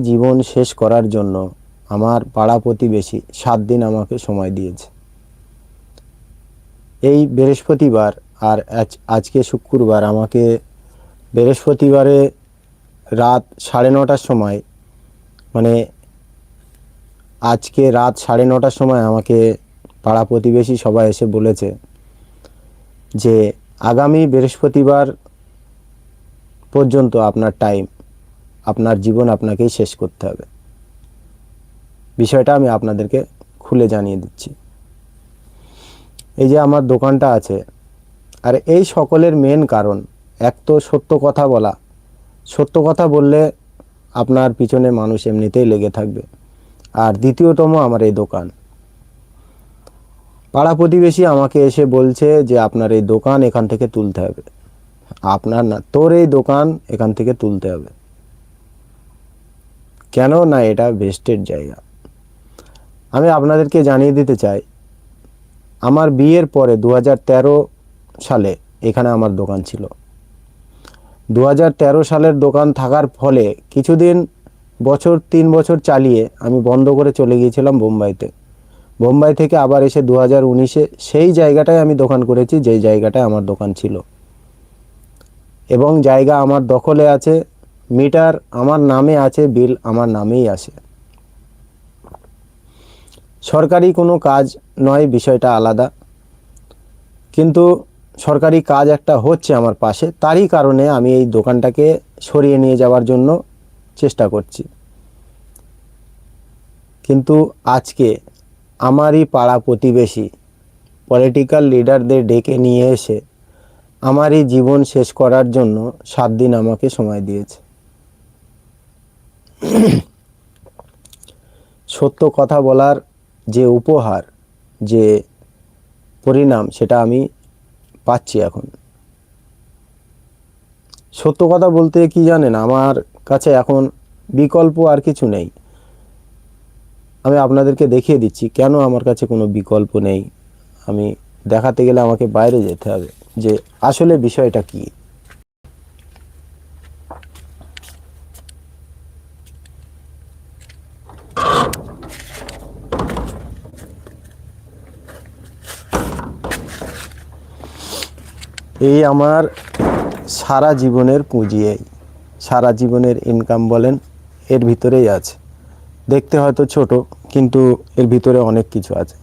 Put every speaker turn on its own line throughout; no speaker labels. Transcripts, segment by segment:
জীবন শেষ করার জন্য আমার পাড়া প্রতিবেশী সাত দিন আমাকে সময় দিয়েছে। এই বৃহস্পতিবার আর আজ- আজকে শুক্রবার আমাকে বৃহস্পতিবারে রাত সাড়ে নটার সময় মানে আজকে রাত সাড়ে নটার সময় আমাকে পাড়া প্রতিবেশী সবাই এসে বলেছে যে, আগামী বৃহস্পতিবার পর্যন্ত আপনার টাইম আপনার জীবন আপনাকেই শেষ করতে হবে। বিষয়টা আমি আপনাদেরকে খুলে জানিয়ে দিচ্ছি। এই যে আমার দোকানটা আছে, আর এই সকলের মেন কারণ, এক তো সত্য কথা বলা। সত্য কথা বললে আপনার পিছনে মানুষ এমনিতেই লেগে থাকবে। আর দ্বিতীয়তম আমার এই দোকান। পাড়া প্রতিবেশী আমাকে এসে বলছে যে, আপনার এই দোকান এখান থেকে তুলতে হবে। আপনার না, তোর এই দোকান এখান থেকে তুলতে হবে। কেন না এটা বেস্টের জায়গা। আমি আপনাদেরকে জানিয়ে দিতে চাই, আমার বিয়ের পরে দু হাজার তেরো সালে এখানে আমার দোকান ছিল। দু হাজার তেরো সালের দোকান থাকার ফলে কিছুদিন, বছর, তিন বছর চালিয়ে আমি বন্ধ করে চলে গিয়েছিলাম বোম্বাইতে। বোম্বাই থেকে আবার এসে দু হাজার উনিশে সেই জায়গাটায় আমি দোকান করেছি, যেই জায়গাটায় আমার দোকান ছিল। এবং জায়গা আমার দখলে আছে মিটার আমার নামে আছে, বিল আমার নামেই আসে সরকারি কোনো কাজ নয়, বিষয়টা আলাদা। কিন্তু সরকারি কাজ একটা হচ্ছে আমার পাশে, তারই কারণে আমি এই দোকানটাকে সরিয়ে নিয়ে যাওয়ার জন্য চেষ্টা করছি। কিন্তু আজকে আমারই পাড়া প্রতিবেশী পলিটিক্যাল লিডারদের ডেকে নিয়ে এসে আমারই জীবন শেষ করার জন্য সাত দিন আমাকে সময় দিয়েছে। সত্য কথা বলার যে উপহার, যে পরিণাম, সেটা আমি পাচ্ছি এখন। সত্য কথা বলতে কি জানেন? আমার কাছে এখন বিকল্প আর কিছু নেই। আমি আপনাদেরকে দেখিয়ে দিচ্ছি, কেন আমার কাছে কোনো বিকল্প নেই? আমি দেখাতে গেলে আমাকে বাইরে যেতে হবে যে আসলে বিষয়টা কি? এই আমার সারা জীবনের পুঁজি এই। সারা জীবনের ইনকাম বলেন, এর ভিতরেই আছে। দেখতে হয়তো ছোট, কিন্তু এর ভিতরে অনেক কিছু আছে।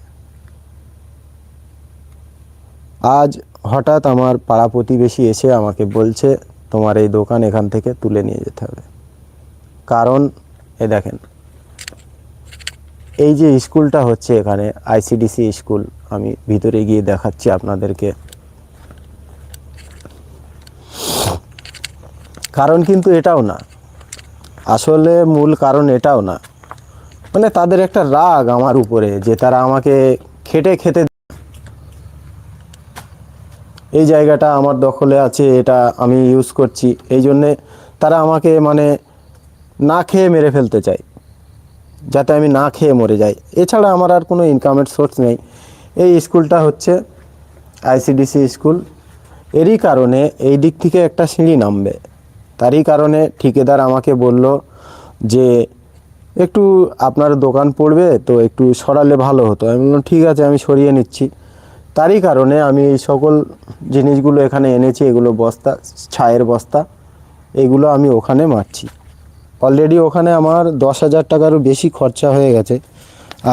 আজ হঠাৎ আমার পাড়া প্রতিবেশী এসে আমাকে বলছে, তোমার এই দোকান এখান থেকে তুলে নিয়ে যেতে হবে। কারণ, এ দেখেন, এই যে স্কুলটা হচ্ছে এখানে, আইসিডিসি স্কুল, আমি ভিতরে গিয়ে দেখাচ্ছি আপনাদেরকে। কারণ কিন্তু এটাও না। আসলে মূল কারণ এটাও না। মানে তাদের একটা রাগ আমার উপরে যে তারা আমাকে খেটে খেতে এই জায়গাটা আমার দখলে আছে, এটা আমি ইউজ করছি। এই জন্যে তারা আমাকে মানে না খেয়ে মেরে ফেলতে চায়। যাতে আমি না খেয়ে মরে যাই। এছাড়া আমার আর কোনো ইনকামের সোর্স নেই। এই স্কুলটা হচ্ছে আইসিডিসি স্কুল এরই কারণে এই দিক থেকে একটা সিঁড়ি নামবে। তারই কারণে ঠিকাদার আমাকে বলল যে, একটু আপনার দোকান পড়বে তো একটু সরালে ভালো হতো। আমি বললাম, ঠিক আছে, আমি সরিয়ে নিচ্ছি। তারই কারণে আমি এই সকল জিনিসগুলো এখানে এনেছি, এগুলো বস্তা, ছায়ের বস্তা, এগুলো আমি ওখানে মারছি। অলরেডি ওখানে আমার দশ হাজার টাকারও বেশি খরচা হয়ে গেছে।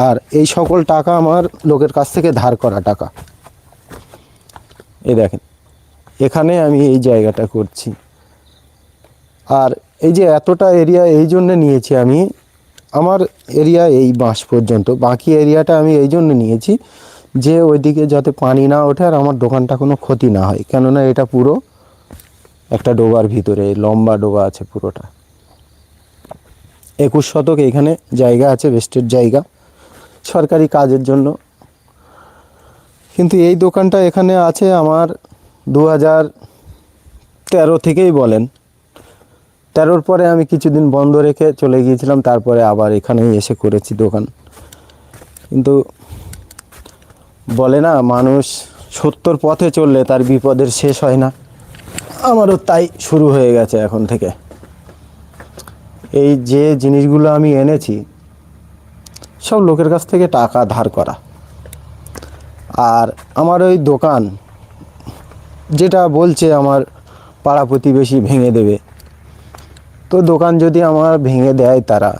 আর এই সকল টাকা আমার লোকের কাছ থেকে ধার করা টাকা। এই দেখেন, এখানে আমি এই জায়গাটা করছি। আর এই যে এতটা এরিয়া এই জন্য নিয়েছি আমি, আমার এরিয়া এই বাঁশ পর্যন্ত। বাকি এরিয়াটা আমি এই জন্য নিয়েছি যে ওইদিকে যাতে পানি না ওঠে আর আমার দোকানটা কোনো ক্ষতি না হয়। কেননা এটা পুরো একটা ডোবার ভিতরে, লম্বা ডোবা আছে পুরোটা। একুশ শতক এখানে জায়গা আছে বেস্টের জায়গা, সরকারি কাজের জন্য। কিন্তু এই দোকানটা এখানে আছে আমার দু হাজার তেরো থেকেই বলেন। তেরোর পরে আমি কিছুদিন বন্ধ রেখে চলে গিয়েছিলাম, তারপরে আবার এখানেই এসে করেছি দোকান। কিন্তু বলে না, মানুষ সত্যর পথে চললে তার বিপদের শেষ হয় না। আমারও তাই শুরু হয়ে গেছে এখন থেকে। এই যে জিনিসগুলো আমি এনেছি, সব লোকের কাছ থেকে টাকা ধার করা। আর আমার ওই দোকান, যেটা বলছে আমার পাড়া প্রতিবেশী ভেঙে দেবে তো দোকান যদি আমার ভেঙে দেয় তারা,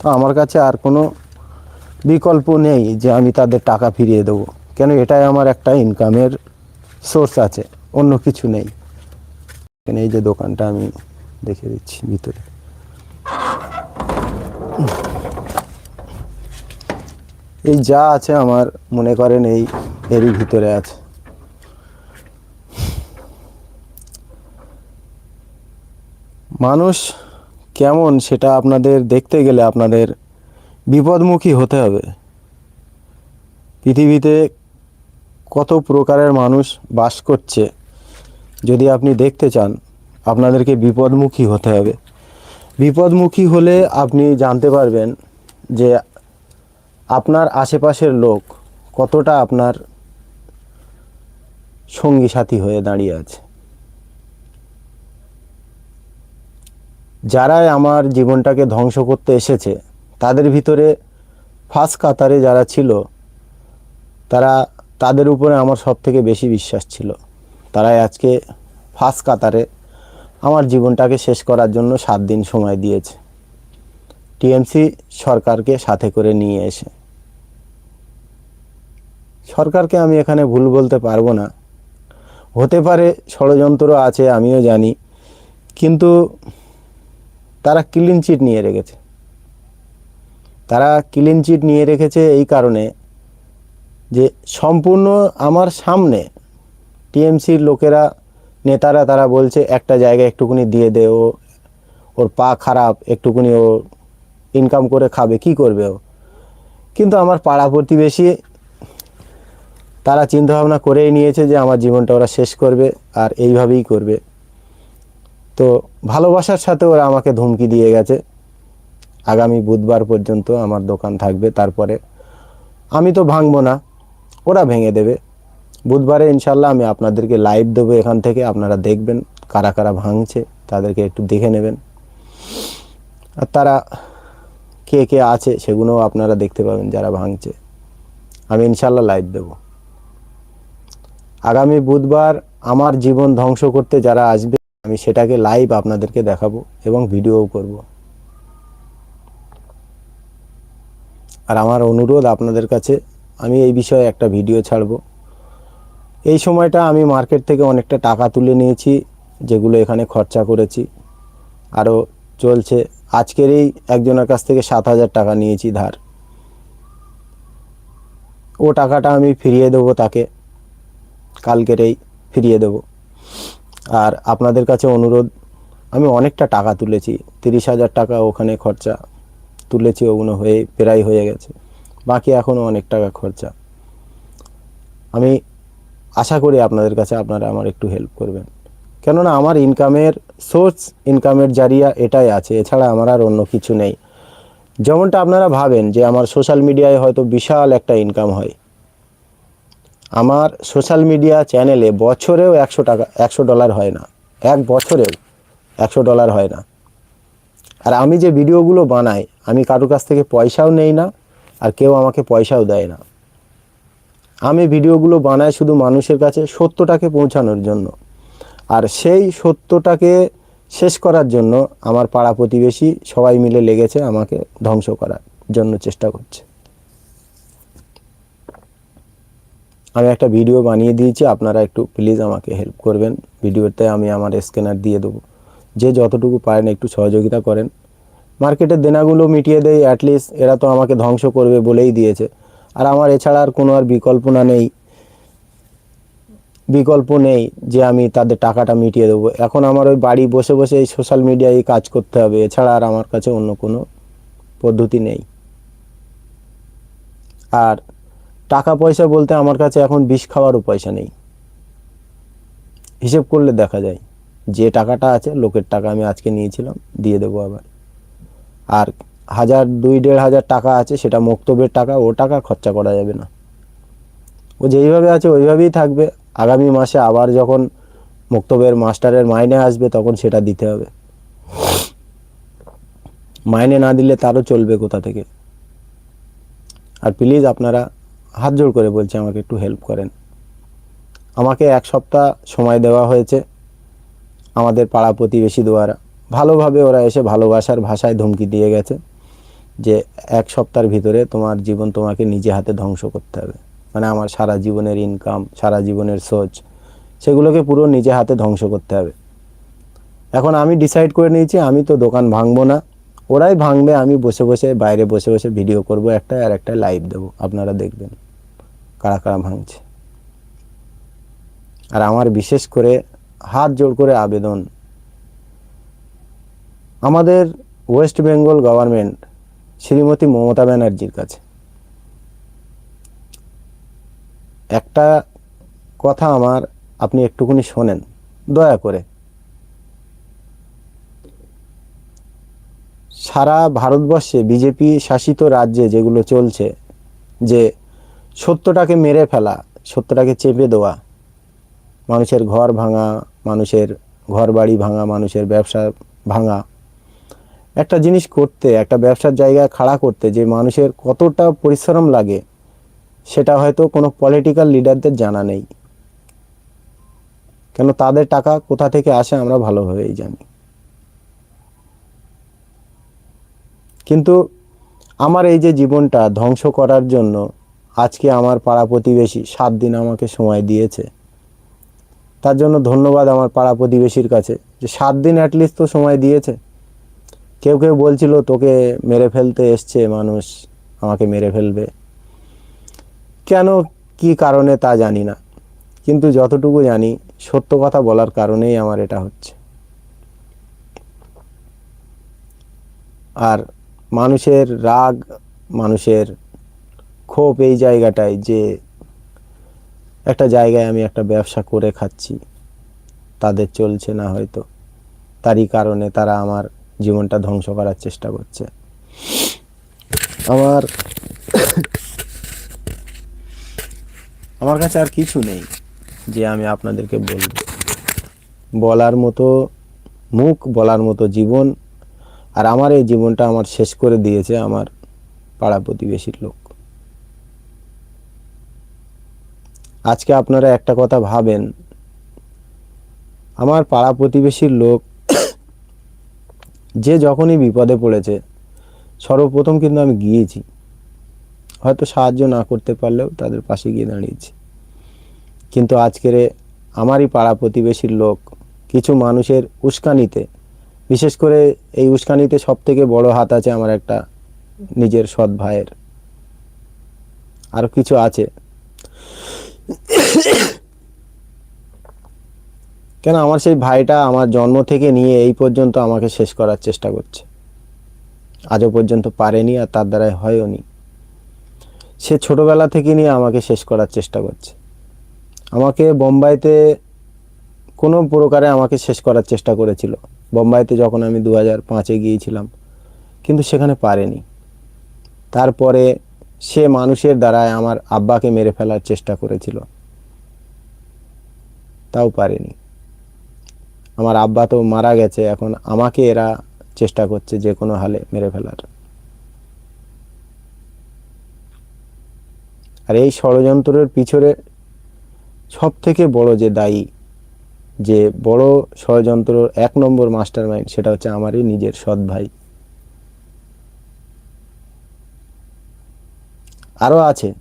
তো আমার কাছে আর কোনো বিকল্প নেই যে আমি তাদের টাকা ফিরিয়ে দেবো। কেন এটাই আমার একটা ইনকামের সোর্স আছে, অন্য কিছু নেই। এই যে দোকানটা আমি দেখে দিচ্ছি ভিতরে। এই যা আছে আমার মনে করেন এই এরই ভিতরে আছে। মানুষ কেমন সেটা আপনাদের দেখতে গেলে আপনাদের বিপদমুখী হতে হবে। পৃথিবীতে কত প্রকারের মানুষ বাস করছে, যদি আপনি দেখতে চান, আপনাদেরকে বিপদমুখী হতে হবে। বিপদমুখী হলে আপনি জানতে পারবেন যে আপনার আশেপাশের লোক কতটা আপনার সঙ্গী সাথী হয়ে দাঁড়িয়ে আছে। যারাই আমার জীবনটাকে ধ্বংস করতে এসেছে, তাদের ভিতরে ফার্স্ট কাতারে যারা ছিল, তারা, তাদের উপরে আমার সব থেকে বেশি বিশ্বাস ছিল। তারাই আজকে ফার্স্ট কাতারে আমার জীবনটাকে শেষ করার জন্য সাত দিন সময় দিয়েছে। টিএমসি সরকারকে সাথে করে নিয়ে এসে। সরকারকে আমি এখানে ভুল বলতে পারব না। হতে পারে ষড়যন্ত্র আছে, আমিও জানি। কিন্তু তারা ক্লিন চিট নিয়ে রেখেছে। তারা ক্লিন চিট নিয়ে রেখেছে এই কারণে যে সম্পূর্ণ আমার সামনে টিএমসির লোকেরা, নেতারা, তারা বলছে, একটা জায়গায় একটুকুনি দিয়ে দে, ও, ওর পা খারাপ, একটুকুনি ও ইনকাম করে খাবে, কি করবে ও? কিন্তু আমার পাড়া প্রতিবেশী, তারা চিন্তাভাবনা করেই নিয়েছে যে আমার জীবনটা ওরা শেষ করবে, আর এইভাবেই করবে। তো ভালোবাসার সাথে ওরা আমাকে ধমকি দিয়ে গেছে। আগামী বুধবার পর্যন্ত আমার দোকান থাকবে, তারপরে আমি তো ভাঙবো না, ওরা ভেঙে দেবে। বুধবারে ইনশাল্লাহ আমি আপনাদেরকে লাইভ দেবো এখান থেকে, আপনারা দেখবেন কারা কারা ভাঙছে, তাদেরকে একটু দেখে নেবেন। আর তারা কে কে আছে সেগুলোও আপনারা দেখতে পাবেন যারা ভাঙছে। আমি ইনশাল্লাহ লাইভ দেবো। আগামী বুধবার আমার জীবন ধ্বংস করতে যারা আসবে আমি সেটাকে লাইভ আপনাদেরকে দেখাবো এবং ভিডিও করব। আর আমার অনুরোধ আপনাদের কাছে, আমি এই বিষয়ে একটা ভিডিও ছাড়ব। এই সময়টা আমি মার্কেট থেকে অনেকটা টাকা তুলে নিয়েছি, যেগুলো এখানে খরচা করেছি। আরও চলছে। আজকেরই একজনের কাছ থেকে সাত হাজার টাকা নিয়েছি ধার। ও টাকাটা আমি ফিরিয়ে দেবো তাকে। কালকেরেই ফিরিয়ে দেব। আর আপনাদের কাছে অনুরোধ, আমি অনেকটা টাকা তুলেছি, তিরিশ হাজার টাকা ওখানে খরচা তুলেছি, ওগুলো হয়ে প্রায় হয়ে গেছে, বাকি এখনও অনেক টাকা খরচা। আমি আশা করি আপনাদের কাছে আপনারা আমার একটু হেল্প করবেন। কেননা আমার ইনকামের সোর্স ইনকামের জারিয়া এটাই আছে, এছাড়া আমার আর অন্য কিছু নেই। যেমনটা আপনারা ভাবেন যে আমার সোশ্যাল মিডিয়ায় হয়তো বিশাল একটা ইনকাম হয়। আমার সোশ্যাল মিডিয়া চ্যানেলে বছরেও একশো টাকা, একশো ডলার হয় না। এক বছরেও একশো ডলার হয় না। আর আমি যে ভিডিওগুলো বানাই, আমি কারোর কাছ থেকে পয়সাও নেই না, আর কেউ আমাকে পয়সাও দেয় না। আমি ভিডিওগুলো বানাই শুধু মানুষের কাছে সত্যটাকে পৌঁছানোর জন্য। আর সেই সত্যটাকে শেষ করার জন্য আমার পাড়া প্রতিবেশী সবাই মিলে লেগেছে আমাকে ধ্বংস করার জন্য চেষ্টা করছে। আমি একটা ভিডিও বানিয়ে দিয়েছি, আপনারা একটু প্লিজ আমাকে হেল্প করবেন। ভিডিওতে আমি আমার স্ক্যানার দিয়ে দেবো। যে যতটুকু পারেন একটু সহযোগিতা করেন। মার্কেটের দেনাগুলো মিটিয়ে দেয় অ্যাটলিস্ট এরা তো আমাকে ধ্বংস করবে বলেই দিয়েছে। আর আমার এছাড়া আর কোনো আর বিকল্পনা নেই। বিকল্প নেই যে আমি তাদের টাকাটা মিটিয়ে দেবো। এখন আমার ওই বাড়ি বসে বসে এই সোশ্যাল মিডিয়ায় কাজ করতে হবে। এছাড়া আর আমার কাছে অন্য কোনো পদ্ধতি নেই। আর টাকা পয়সা বলতে আমার কাছে এখন বিষ খাওয়ারও পয়সা নেই। হিসেব করলে দেখা যায়, যে টাকাটা আছে, লোকের টাকা আমি আজকে নিয়েছিলাম, দিয়ে দেবো আবার। আর হাজার দুই, দেড় হাজার টাকা আছে, সেটা মক্তবের টাকা, ও টাকা খরচা করা যাবে না। ও যেইভাবে আছে, ওইভাবেই থাকবে। আগামী মাসে আবার যখন মক্তবের মাস্টারের মাইনে আসবে, তখন সেটা দিতে হবে। মাইনে না দিলে তারও চলবে কোথা থেকে? আর প্লিজ আপনারা হাত জোড় করে বলছি, আমাকে একটু হেল্প করেন। আমাকে এক সপ্তাহ সময় দেওয়া হয়েছে আমাদের পাড়া প্রতিবেশী দ্বারা ভালোভাবে ওরা এসে ভালোবাসার ভাষায় ধমকি দিয়ে গেছে যে, এক সপ্তাহের ভিতরে তোমার জীবন তোমাকে নিজে হাতে ধ্বংস করতে হবে। মানে আমার সারা জীবনের ইনকাম সারা জীবনের সোচ, সেগুলোকে পুরো নিজে হাতে ধ্বংস করতে হবে। এখন আমি ডিসাইড করে নিয়েছি, আমি তো দোকান ভাঙবো না। ওরাই ভাঙবে, আমি বসে বসে, বাইরে বসে বসে ভিডিও করব একটা আর একটা লাইভ দেবো। আপনারা দেখবেন। কারা ভাঙছে। আর আমার বিশেষ করে হাত জোড় করে আবেদন, আমাদের West Bengal government Shrimati Mamata ব্যানার্জির কাছে। একটা কথা আমার, আপনি একটুখানি শোনেন, দয়া করে। সারা ভারতবর্ষে বিজেপি শাসিত রাজ্যে যেগুলো চলছে, যে সত্যটাকে মেরে ফেলা, সত্যটাকে চেপে দেওয়া, মানুষের ঘর ভাঙা, মানুষের ঘর বাড়ি ভাঙা, মানুষের ব্যবসা ভাঙা। একটা জিনিস করতে, একটা ব্যবসার জায়গা খাড়া করতে যে মানুষের কতটা পরিশ্রম লাগে, সেটা হয়তো কোনো পলিটিক্যাল লিডারদের জানা নেই। কেন তাদের টাকা কোথা থেকে আসে আমরা ভালোভাবেই জানি। কিন্তু আমার এই যে জীবনটা ধ্বংস করার জন্য আজকে আমার পাড়া প্রতিবেশী সাত দিন আমাকে সময় দিয়েছে। তার জন্য ধন্যবাদ আমার পাড়া প্রতিবেশীর কাছে যে সাত দিন অ্যাটলিস্ট তো সময় দিয়েছে। কেউ কেউ বলছিল, তোকে মেরে ফেলতে এসছে মানুষ, আমাকে মেরে ফেলবে। কেন, কি কারণে তা জানি না। কিন্তু যতটুকু জানি, সত্য কথা বলার কারণেই আমার এটা হচ্ছে। আর মানুষের রাগ, মানুষের ক্ষোভ এই জায়গাটায় যে একটা জায়গায় আমি একটা ব্যবসা করে খাচ্ছি। তাদের চলছে না হয়তো। তারই কারণে তারা আমার জীবনটা ধ্বংস করার চেষ্টা করছে। আমার আমার কাছে আর কিছু নেই যে আমি আপনাদেরকে বলব বলার মতো মুখ, বলার মতো জীবন, আর আমার এই জীবনটা আমার শেষ করে দিয়েছে আমার পাড়া প্রতিবেশীর লোক। আজকে আপনারা একটা কথা ভাবেন। আমার পাড়া প্রতিবেশীর লোক যে যখনই বিপদে পড়েছে, সর্বপ্রথম কিন্তু আমি গিয়েছি। হয়তো সাহায্য না করতে পারলেও তাদের পাশে গিয়ে দাঁড়িয়েছি। কিন্তু আজকের আমারই পাড়া প্রতিবেশীর লোক কিছু মানুষের উস্কানিতে, বিশেষ করে এই উস্কানিতে সব থেকে বড় হাত আছে আমার একটা নিজের সৎ ভাইয়ের। আরও কিছু আছে। কেন আমার সেই ভাইটা আমার জন্ম থেকে নিয়ে এই পর্যন্ত আমাকে শেষ করার চেষ্টা করছে। আজও পর্যন্ত পারেনি আর তার দ্বারাই হয়ও নি। সে ছোটবেলা থেকে নিয়ে আমাকে শেষ করার চেষ্টা করছে। আমাকে বোম্বাইতে কোনো প্রকারে আমাকে শেষ করার চেষ্টা করেছিল। বোম্বাইতে যখন আমি দু হাজার পাঁচে গিয়েছিলাম, কিন্তু সেখানে পারেনি। তারপরে সে মানুষের দ্বারায় আমার আব্বাকে মেরে ফেলার চেষ্টা করেছিল। তাও পারেনি। আমার আব্বা তো মারা গেছে, এখন আমাকে এরা চেষ্টা করছে যে কোনো হালে মেরে ফেলার। আর এই ষড়যন্ত্রের পিছনে সব থেকে বড় যে দায়ী, যে বড় ষড়যন্ত্র এক নম্বর মাস্টার মাইন্ড সেটা হচ্ছে আমারই নিজের সৎ ভাই। আরও আছে।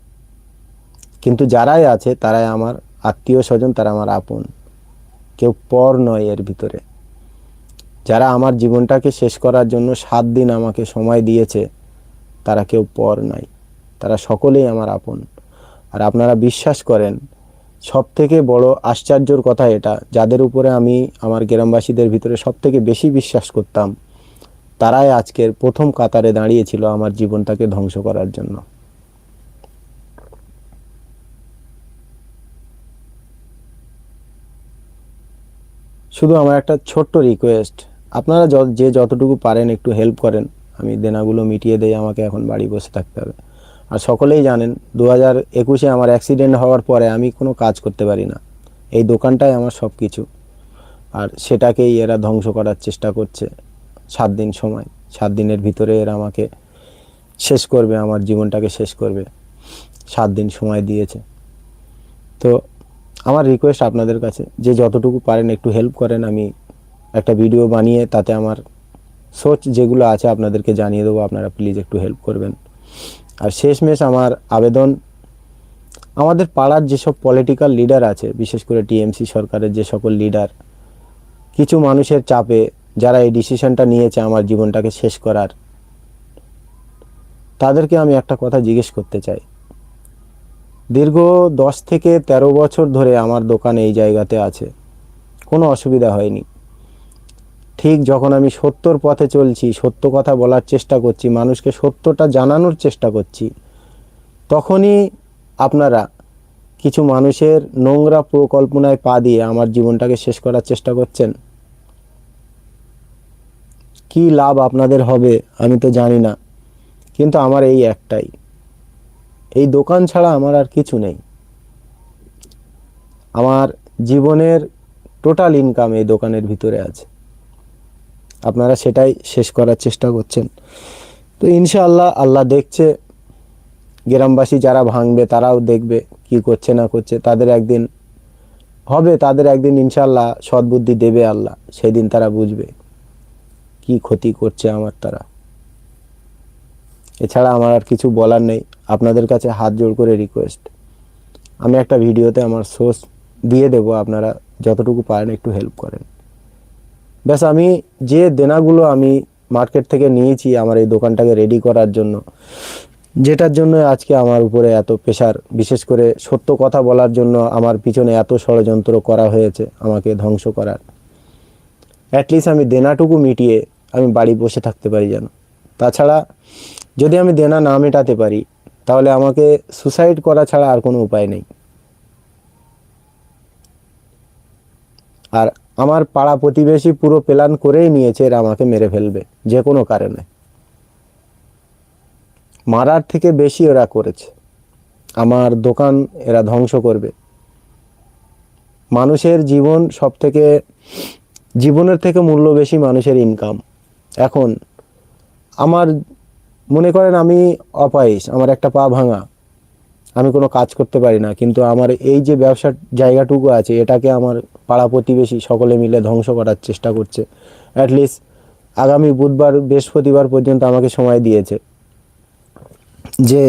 কিন্তু যারাই আছে, তারাই আমার আত্মীয় স্বজন, তারা আমার আপন। কেউ পর নয় এর ভিতরে। যারা আমার জীবনটাকে শেষ করার জন্য সাত দিন আমাকে সময় দিয়েছে, তারা কেউ পর নাই। তারা সকলেই আমার আপন। আর আপনারা বিশ্বাস করেন সব থেকে বড় আশ্চর্যর কথা এটা, যাদের উপরে আমি আমার গ্রামবাসীদের ভিতরে সব থেকে বেশি বিশ্বাস করতাম, তারাই আজকের প্রথম কাতারে দাঁড়িয়েছিল আমার জীবনটাকে ধ্বংস করার জন্য। শুধু আমার একটা ছোট্ট রিকোয়েস্ট আপনারা য- যতটুকু পারেন একটু হেল্প করেন। আমি দেনাগুলো মিটিয়ে দেই, আমাকে এখন বাড়ি বসে থাকতে হবে। আর সকলেই জানেন দু হাজার একুশে আমার অ্যাক্সিডেন্ট হওয়ার পরে আমি কোনো কাজ করতে পারি না। এই দোকানটাই আমার সব কিছু আর সেটাকেই এরা ধ্বংস করার চেষ্টা করছে। সাত দিন সময়। সাত দিনের ভিতরে এরা আমাকে শেষ করবে, আমার জীবনটাকে শেষ করবে। সাত দিন সময় দিয়েছে। তো আমার রিকোয়েস্ট আপনাদের কাছে, যে যতটুকু পারেন একটু হেল্প করেন, আমি একটা ভিডিও বানিয়ে তাতে আমার সোচ যেগুলো আছে আপনাদেরকে জানিয়ে দেবো, আপনারা প্লিজ একটু হেল্প করবেন। আর শেষমেশ আমার আবেদন, আমাদের পাড়ার যেসব পলিটিক্যাল লিডার আছে, বিশেষ করে টিএমসি সরকারের যে সকল লিডার কিছু মানুষের চাপে যারা এই ডিসিশনটা নিয়েছে আমার জীবনটাকে শেষ করার, তাদেরকে আমি একটা কথা জিজ্ঞেস করতে চাই। দীর্ঘ দশ থেকে ১৩ বছর ধরে আমার দোকান এই জায়গাতে আছে। কোনো অসুবিধা হয়নি। ঠিক যখন আমি সত্যর পথে চলছি, সত্য কথা বলার চেষ্টা করছি, মানুষকে সত্যটা জানানোর চেষ্টা করছি, তখনই আপনারা কিছু মানুষের নোংরা প্রকল্পনায় পা দিয়ে আমার জীবনটাকে শেষ করার চেষ্টা করছেন। কি লাভ আপনাদের হবে আমি তো জানি না, কিন্তু আমার এই একটাই। এই দোকান ছাড়া আমার আর কিছু নেই। আমার জীবনের টোটাল ইনকাম এই দোকানের ভিতরে আছে। আপনারা সেটাই শেষ করার চেষ্টা করছেন। তো ইনশাআল্লাহ আল্লাহ দেখছে, গ্রামবাসী যারা ভাঙবে তারাও দেখবে কি করছে না করছে। তাদের একদিন হবে, তাদের একদিন ইনশাআল্লাহ সদ্বুদ্ধি দেবে আল্লাহ। সেদিন তারা বুঝবে কি ক্ষতি করছে আমার তারা। এছাড়া আমার আর কিছু বলার নেই। আপনাদের কাছে হাত জোড় করে রিকোয়েস্ট আমি একটা ভিডিওতে আমার সোর্স দিয়ে দেব, আপনারা যতটুকু পারেন একটু হেল্প করেন। ব্যাস, আমি যে দেনাগুলো আমি মার্কেট থেকে নিয়েছি আমার এই দোকানটাকে রেডি করার জন্য, যেটার জন্য আজকে আমার উপরে এত প্রেশার বিশেষ করে সত্য কথা বলার জন্য আমার পিছনে এত ষড়যন্ত্র করা হয়েছে, আমাকে ধ্বংস করার। অ্যাটলিস্ট আমি দেনাটুকু মিটিয়ে আমি বাড়ি বসে থাকতে পারি যেন। তাছাড়া যদি আমি দেনা না মেটাতে পারি তাহলে আমাকে সুসাইড করা ছাড়া আর কোনো উপায় নেই। আর আমার পাড়া প্রতিবেশী পুরো প্ল্যান করেই নিয়েছে এরা আমাকে মেরে ফেলবে, যে কোনো কারণে। মারার থেকে বেশি ওরা করেছে। আমার দোকান এরা ধ্বংস করবে। মানুষের জীবন সব থেকে জীবনের থেকে মূল্য বেশি মানুষের ইনকাম এখন আমার মনে করেন আমি অপায়েশ, আমার একটা পা ভাঙা, আমি কোনো কাজ করতে পারি না, কিন্তু আমার এই যে ব্যবসার জায়গাটুকু আছে, এটাকে আমার পাড়া প্রতিবেশী সকলে মিলে ধ্বংস করার চেষ্টা করছে। অ্যাটলিস্ট আগামী বুধবার, বৃহস্পতিবার পর্যন্ত আমাকে সময় দিয়েছে যে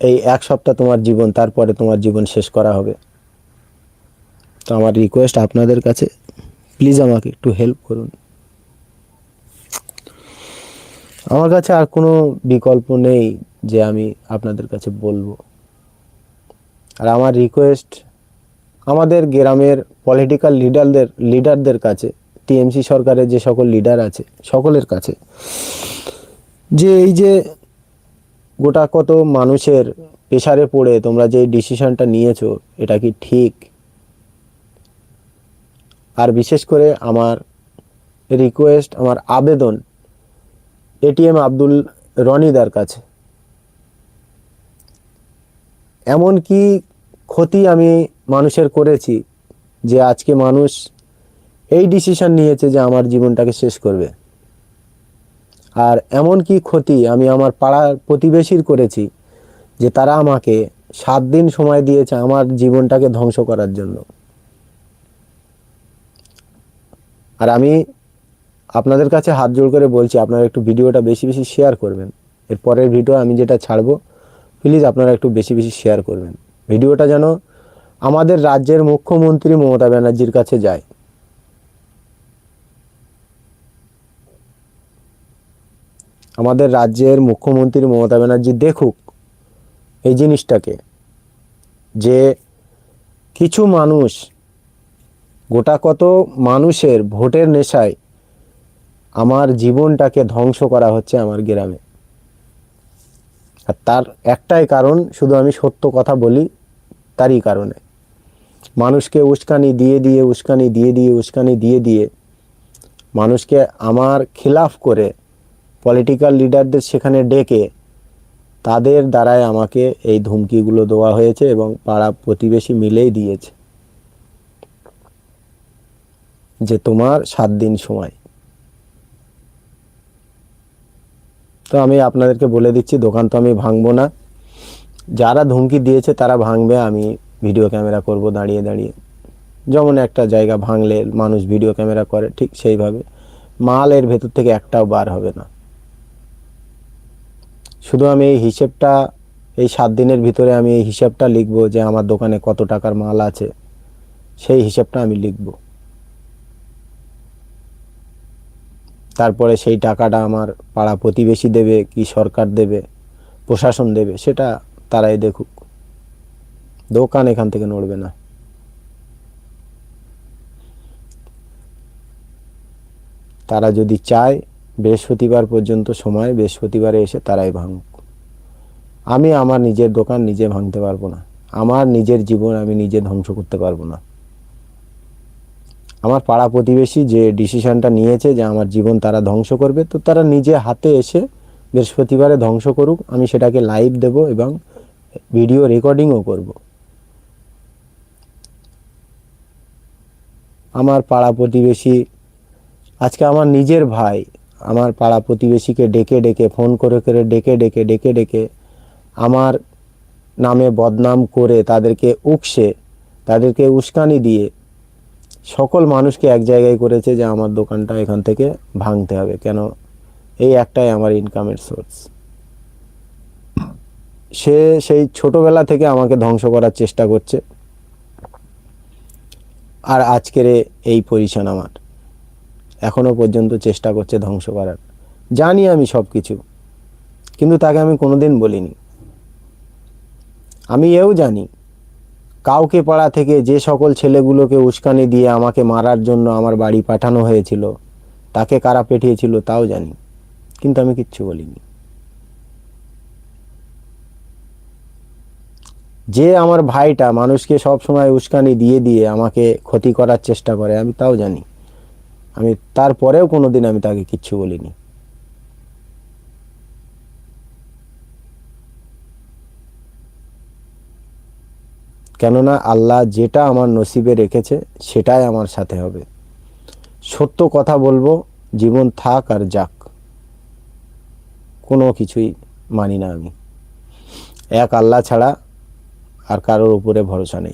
এই এক সপ্তাহ তোমার জীবন, তারপরে তোমার জীবন শেষ করা হবে। তো আমার রিকোয়েস্ট আপনাদের কাছে প্লিজ আমাকে একটু হেল্প করুন। আমার কাছে আর কোনো বিকল্প নেই যে আমি আপনাদের কাছে বলব। আর আমার রিকোয়েস্ট আমাদের গ্রামের পলিটিক্যাল লিডারদের লিডারদের কাছে টিএমসি সরকারের যে সকল লিডার আছে, সকলের কাছে, যে এই যে গোটা কত মানুষের প্রেশারে পড়ে, তোমরা যে ডিসিশনটা নিয়েছো, এটা কি ঠিক? আর বিশেষ করে আমার রিকোয়েস্ট আমার আবেদন এটিএম আব্দুল রনিদার কাছে। এমন কি ক্ষতি আমি মানুষের করেছি যে আজকে মানুষ এই ডিসিশন নিয়েছে যে আমার জীবনটাকে শেষ করবে। আর এমন কি ক্ষতি আমি আমার পাড়ার প্রতিবেশীর করেছি যে তারা আমাকে সাত দিন সময় দিয়েছে আমার জীবনটাকে ধ্বংস করার জন্য। আর আমি আপনাদের কাছে হাত জোড় করে বলছি, আপনারা একটু ভিডিওটা বেশি বেশি শেয়ার করবেন। এর পরের ভিডিও আমি যেটা ছাড়বো প্লিজ আপনারা একটু বেশি বেশি শেয়ার করবেন। ভিডিওটা যেন আমাদের রাজ্যের মুখ্যমন্ত্রী মমতা ব্যানার্জির কাছে যায়। আমাদের রাজ্যের মুখ্যমন্ত্রী মমতা ব্যানার্জি দেখুক এই জিনিসটাকে, যে কিছু মানুষ, গোটা কত মানুষের ভোটের নেশায় আমার জীবনটাকে ধ্বংস করা হচ্ছে আমার গ্রামে। আর তার একটাই কারণ, শুধু আমি সত্য কথা বলি, তারই কারণে। মানুষকে উস্কানি দিয়ে দিয়ে, উস্কানি দিয়ে দিয়ে, উস্কানি দিয়ে দিয়ে মানুষকে আমার খিলাফ করে পলিটিক্যাল লিডারদের সেখানে ডেকে তাদের দ্বারাই আমাকে এই ধুমকিগুলো দেওয়া হয়েছে এবং পাড়া প্রতিবেশী মিলেই দিয়েছে। যে তোমার সাত দিন সময়। তো আমি আপনাদেরকে বলে দিচ্ছি, দোকান তো আমি ভাঙবো না। যারা ধুমকি দিয়েছে, তারা ভাঙবে, আমি ভিডিও ক্যামেরা করব দাঁড়িয়ে দাঁড়িয়ে। যেমন একটা জায়গা ভাঙলে মানুষ ভিডিও ক্যামেরা করে, ঠিক সেইভাবে। মাল এর ভেতর থেকে একটাও বার হবে না। শুধু আমি এই হিসেবটা, এই সাত দিনের ভিতরে আমি এই হিসাবটা লিখব যে আমার দোকানে কত টাকার মাল আছে, সেই হিসাবটা আমি লিখব। তারপরে সেই টাকাটা আমার পাড়া প্রতিবেশী দেবে, কি সরকার দেবে, প্রশাসন দেবে, সেটা তারাই দেখুক। দোকান এখান থেকে নড়বে না। তারা যদি চায়, বৃহস্পতিবার পর্যন্ত সময়, বৃহস্পতিবারে এসে তারাই ভাঙুক। আমি আমার নিজের দোকান নিজে ভাঙতে পারব না। আমার নিজের জীবন আমি নিজে ধ্বংস করতে পারব না। আমার পাড়া প্রতিবেশী যে ডিসিশনটা নিয়েছে যে আমার জীবন তারা ধ্বংস করবে, তো তারা নিজে হাতে এসে বৃহস্পতিবারে ধ্বংস করুক, আমি সেটাকে লাইভ দেব এবং ভিডিও রেকর্ডিংও করব। আমার পাড়া প্রতিবেশী, আজকে আমার নিজের ভাই আমার পাড়া প্রতিবেশীকে ডেকে ডেকে ফোন করে করে ডেকে ডেকে ডেকে ডেকে আমার নামে বদনাম করে তাদেরকে উকসে, তাদেরকে উস্কানি দিয়ে সকল মানুষকে এক জায়গায় করেছে যে আমার দোকানটা এখান থেকে ভাঙতে হবে। কেন? এই একটাই আমার ইনকামের সোর্স সে সেই ছোটবেলা থেকে আমাকে ধ্বংস করার চেষ্টা করছে। আর আজকের এই পজিশন আমার। এখনও পর্যন্ত চেষ্টা করছে ধ্বংস করার। জানি আমি সব কিছু কিন্তু তাকে আমি কোনোদিন বলিনি। আমি এও জানি কাউকে পাড়া থেকে যে সকল ছেলেগুলোকে উস্কানি দিয়ে আমাকে মারার জন্য আমার বাড়ি পাঠানো হয়েছিল, তাকে কারা পেঠিয়েছিল তাও জানি, কিন্তু আমি কিচ্ছু বলিনি। যে আমার ভাইটা মানুষকে সব সময় উস্কানি দিয়ে দিয়ে আমাকে ক্ষতি করার চেষ্টা করে, আমি তাও জানি। আমি তারপরেও কোনোদিন আমি তাকে কিচ্ছু বলিনি। কেননা আল্লাহ যেটা আমার নসিবে রেখেছে, সেটাই আমার সাথে হবে। সত্য কথা বলব, জীবন থাক আর যাক। কোনো কিছুই মানি না আমি। এক আল্লাহ ছাড়া আর কারোর উপরে ভরসা নেই।